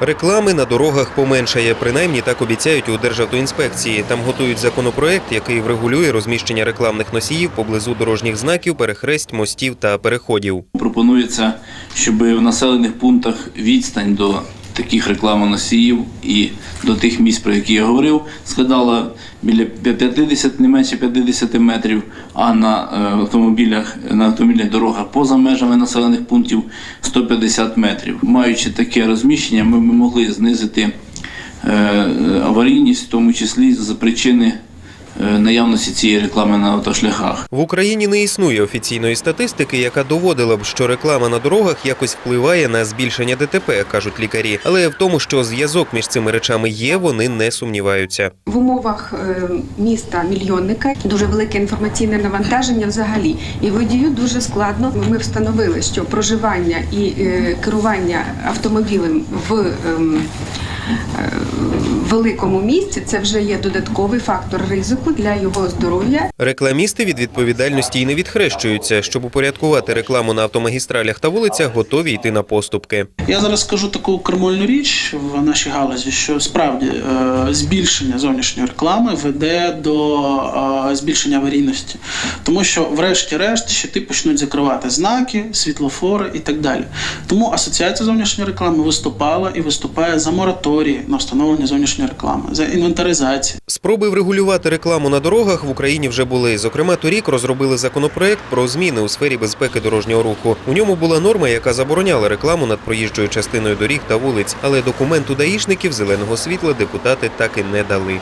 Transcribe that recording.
Реклами на дорогах поменшає. Принаймні так обіцяють у Державтоінспекції. Там готують законопроект, який врегулює розміщення рекламних носіїв поблизу дорожніх знаків, перехресть, мостів та переходів. Пропонується, щоб в населених пунктах відстань до таких рекламоносіїв і до тих місць, про які я говорив, складала біля 50, не менше 50 метрів, а на е, автомобілях на автомобільних дорогах поза межами населених пунктів 150 метрів. Маючи таке розміщення, ми могли знизити е, аварійність, в тому числі з причини наявності цієї реклами на автошляхах. В Україні не існує офіційної статистики, яка доводила б, що реклама на дорогах якось впливає на збільшення ДТП, кажуть лікарі. Але в тому, що зв'язок між цими речами є, вони не сумніваються. В умовах е, міста мільйонника дуже велике інформаційне навантаження взагалі. І водію дуже складно. Ми встановили, що проживання і е, керування автомобілем в ем, е, великому місті це вже є додатковий фактор ризику для його здоров'я Рекламісти від відповідальності й не відхрещуються. Щоб упорядкувати рекламу на автомагістралях та вулицях, готові йти на поступки. Я зараз скажу таку кремольну річ в нашій галузі, що справді е, збільшення зовнішньої реклами веде до е, збільшення аварійності, тому що, врешті-решт, щити почнуть закривати знаки, світлофори і так далі. Тому асоціація зовнішньої реклами виступала і виступає за мораторії на встановлення зовнішньої реклами, за інвентаризацію. Спроби врегулювати рекламу на дорогах в Україні вже були. Зокрема, торік розробили законопроект про зміни у сфері безпеки дорожнього руху. У ньому була норма, яка забороняла рекламу над проїжджою частиною доріг та вулиць, але документу даїшників зеленого світла депутати так і не дали.